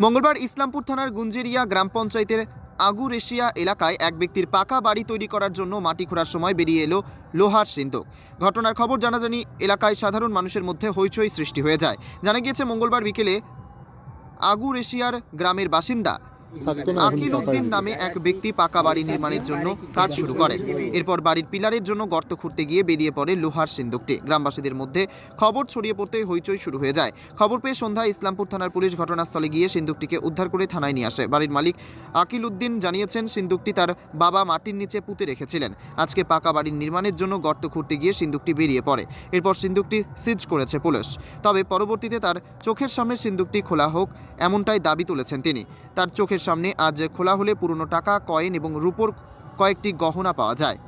মঙ্গলবার ইসলামপুর থানার গুঞ্জেরিয়া গ্রাম পঞ্চায়েতের আগুর এশিয়া এলাকায় এক ব্যক্তির পাকা বাড়ি তৈরি করার জন্য মাটি খোঁড়ার সময় বেরিয়ে এলো লোহার সিন্ধুক ঘটনার খবর জানাজানি এলাকায় সাধারণ মানুষের মধ্যে হইচই সৃষ্টি হয়ে যায়। জানা গিয়েছে, মঙ্গলবার বিকেলে আগুর এশিয়ার গ্রামের বাসিন্দা আকিল উদ্দিন নামে এক ব্যক্তি পাকা বাড়ি নির্মাণের জন্য কাজ শুরু করেন এরপর বাড়ির পিলারের জন্য গর্ত খুঁড়তে গিয়ে বেরিয়ে পড়ে লোহার সিন্দুকটি। গ্রামবাসীদের মধ্যে খবর ছড়িয়ে পড়তে হইচই শুরু হয়ে যায়। খবর পেয়ে সন্ধ্যায় ইসলামপুর থানার পুলিশ ঘটনাস্থলে গিয়ে সিন্দুকটিকে উদ্ধার করে থানায় নিয়ে আসে। বাড়ির মালিক আকিল উদ্দিন জানিয়েছেন সিন্দুকটি তার বাবা মাটির নিচে পুঁতে রেখেছিলেন। আজকে পাকা বাড়ির নির্মাণের জন্য গর্ত খুঁড়তে গিয়ে সিন্দুকটি বেরিয়ে পড়ে। এরপর সিন্দুকটি সিজ করেছে পুলিশ। তবে পরবর্তীতে তার চোখের সামনে সিন্দুকটি খোলা হোক এমনটাই দাবি তুলেছেন তিনি। তার চোখের সামনে আজ খোলা হলে পুরনো টাকা, কয়েন এবং রূপোর কয়েকটি গহনা পাওয়া যায়।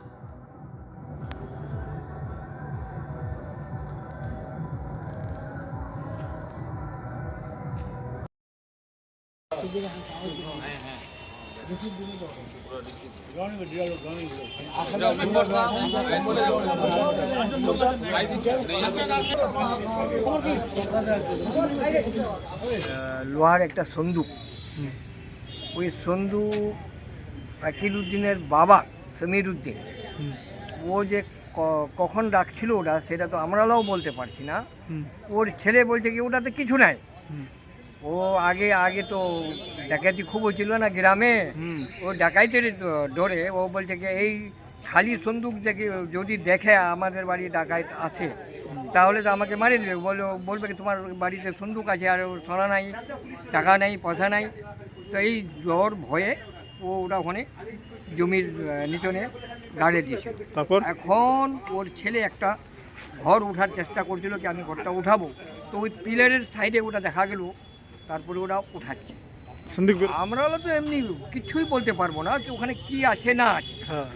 লোহার একটা সন্দুক। ওই সন্দুক আকিল উদ্দিনের বাবা সমীর উদ্দিন ও যে কখন ডাকছিল ওটা সেটা তো আমরাও বলতে পারছি না। ওর ছেলে বলছে কি ওটাতে কিছু নাই। ও আগে আগে তো ডাকাতি খুব হচ্ছিল না গ্রামে। ও ডাকাইতে ধরে ও বলছে কি এই খালি সন্দুক দেখে যদি দেখে আমাদের বাড়ি ডাকাইত আসে তাহলে তো আমাকে মারি দেবে। বলে বলবে কি তোমার বাড়িতে সন্দুক আছে আর সোনা নাই টাকা নাই পয়সা নাই। তো এই জ্বর ভয়ে ও ওটা ওখানে জমির নিচনে গাড়ে দিয়েছে তারপর? এখন ওর ছেলে একটা ঘর ওঠার চেষ্টা করছিল কি আমি ঘরটা উঠাবো। তো ওই পিলারের সাইডে ওটা দেখা গেল তারপরে ওটা উঠাচ্ছে। আমরা তো এমনি কিছুই বলতে পারব না যে ওখানে কি আছে না আছে। হ্যাঁ।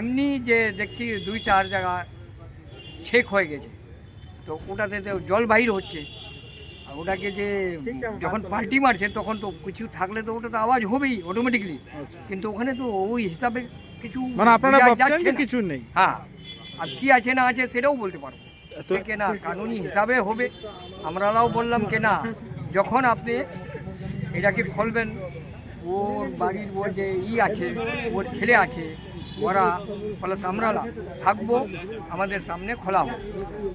এমনি যে দেখছি দুই চার জায়গা ছেক হয়ে গেছে। তো ওটাতে তো জল বাহির হচ্ছে। ওটাকে যে যখন পাল্টি মারছে তখন তো কিছু থাকলে তো ওটা তো আওয়াজ হবেই অটোমেটিকলি আচ্ছা। কিন্তু ওখানে তো ওই হিসাবে কিছু মানে আপনারা বোঝা ভাবছেন যাচ্ছে যে না। কিছু নেই? হ্যাঁ আর কি আছে না আছে সেটাও বলতে পারব। কে না কানুনি হিসাবে হবে। আমরাও বললাম কে না যখন আপনি এটাকে খুলবেন ওর বাড়ির ওর যে ই আছে ওর ছেলে আছে ওরা প্লাস আমরালা থাকব আমাদের সামনে খোলা হোক